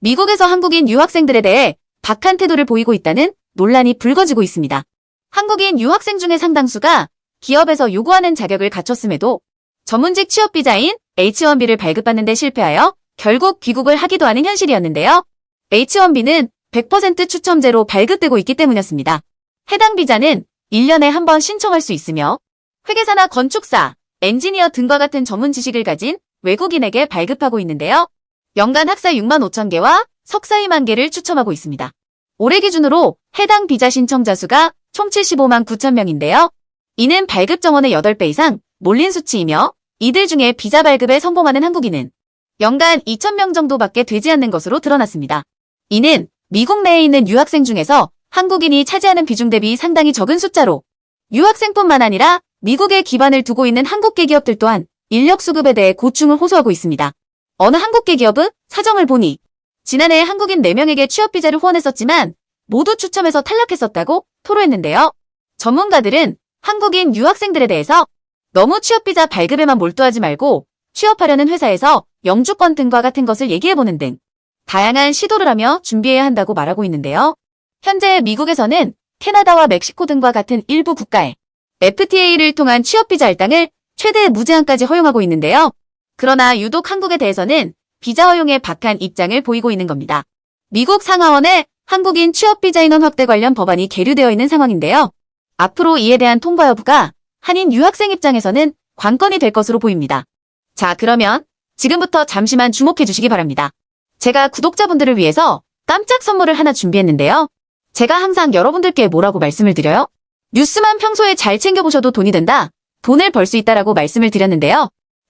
미국에서 한국인 유학생들에 대해 박한 태도를 보이고 있다는 논란이 불거지고 있습니다. 한국인 유학생 중의 상당수가 기업에서 요구하는 자격을 갖췄음에도 전문직 취업 비자인 H1B를 발급받는 데 실패하여 결국 귀국을 하기도 하는 현실이었는데요. H1B는 100% 추첨제로 발급되고 있기 때문이었습니다. 해당 비자는 1년에 한 번 신청할 수 있으며 회계사나 건축사, 엔지니어 등과 같은 전문 지식을 가진 외국인에게 발급하고 있는데요. 연간 학사 6만 5천 개와 석사 2만 개를 추첨하고 있습니다. 올해 기준으로 해당 비자 신청자 수가 총 75만 9천 명인데요. 이는 발급 정원의 8배 이상 몰린 수치이며 이들 중에 비자 발급에 성공하는 한국인은 연간 2천 명 정도밖에 되지 않는 것으로 드러났습니다. 이는 미국 내에 있는 유학생 중에서 한국인이 차지하는 비중 대비 상당히 적은 숫자로 유학생뿐만 아니라 미국에 기반을 두고 있는 한국계 기업들 또한 인력 수급에 대해 고충을 호소하고 있습니다. 어느 한국계 기업은 사정을 보니 지난해 한국인 4명에게 취업비자를 후원했었지만 모두 추첨해서 탈락했었다고 토로했는데요. 전문가들은 한국인 유학생들에 대해서 너무 취업비자 발급에만 몰두하지 말고 취업하려는 회사에서 영주권 등과 같은 것을 얘기해보는 등 다양한 시도를 하며 준비해야 한다고 말하고 있는데요. 현재 미국에서는 캐나다와 멕시코 등과 같은 일부 국가에 FTA를 통한 취업비자 할당을 최대 무제한까지 허용하고 있는데요. 그러나 유독 한국에 대해서는 비자 허용에 박한 입장을 보이고 있는 겁니다. 미국 상하원에 한국인 취업비자 인원 확대 관련 법안이 계류되어 있는 상황인데요. 앞으로 이에 대한 통과 여부가 한인 유학생 입장에서는 관건이 될 것으로 보입니다. 자, 그러면 지금부터 잠시만 주목해 주시기 바랍니다. 제가 구독자분들을 위해서 깜짝 선물을 하나 준비했는데요. 제가 항상 여러분들께 뭐라고 말씀을 드려요? 뉴스만 평소에 잘 챙겨보셔도 돈이 된다. 돈을 벌 수 있다라고 말씀을 드렸는데요.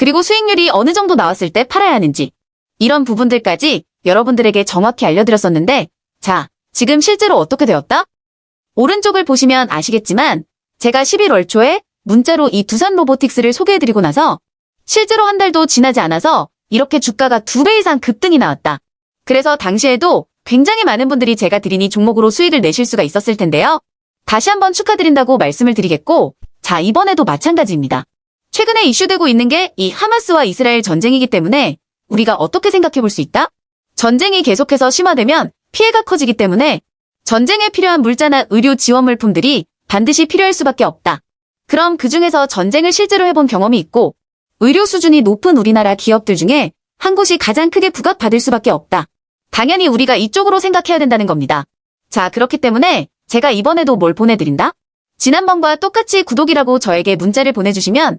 그리고 수익률이 어느 정도 나왔을 때 팔아야 하는지, 이런 부분들까지 여러분들에게 정확히 알려드렸었는데, 자, 지금 실제로 어떻게 되었다? 오른쪽을 보시면 아시겠지만, 제가 11월 초에 문자로 이 두산 로보틱스를 소개해드리고 나서, 실제로 한 달도 지나지 않아서 이렇게 주가가 두 배 이상 급등이 나왔다. 그래서 당시에도 굉장히 많은 분들이 제가 드린 이 종목으로 수익을 내실 수가 있었을 텐데요. 다시 한번 축하드린다고 말씀을 드리겠고, 자, 이번에도 마찬가지입니다. 최근에 이슈되고 있는 게 이 하마스와 이스라엘 전쟁이기 때문에 우리가 어떻게 생각해 볼 수 있다? 전쟁이 계속해서 심화되면 피해가 커지기 때문에 전쟁에 필요한 물자나 의료 지원 물품들이 반드시 필요할 수밖에 없다. 그럼 그 중에서 전쟁을 실제로 해본 경험이 있고 의료 수준이 높은 우리나라 기업들 중에 한 곳이 가장 크게 부각받을 수밖에 없다. 당연히 우리가 이쪽으로 생각해야 된다는 겁니다. 자, 그렇기 때문에 제가 이번에도 뭘 보내드린다? 지난번과 똑같이 구독이라고 저에게 문자를 보내주시면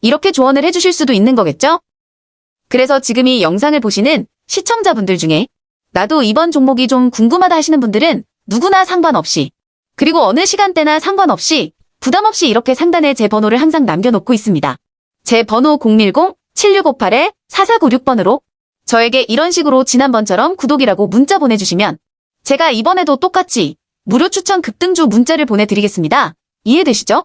이렇게 조언을 해주실 수도 있는 거겠죠? 그래서 지금 이 영상을 보시는 시청자분들 중에 나도 이번 종목이 좀 궁금하다 하시는 분들은 누구나 상관없이 그리고 어느 시간대나 상관없이 부담 없이 이렇게 상단에 제 번호를 항상 남겨놓고 있습니다. 제 번호 010-7658-4496번으로 저에게 이런 식으로 지난번처럼 구독이라고 문자 보내주시면 제가 이번에도 똑같이 무료 추천 급등주 문자를 보내드리겠습니다. 이해되시죠?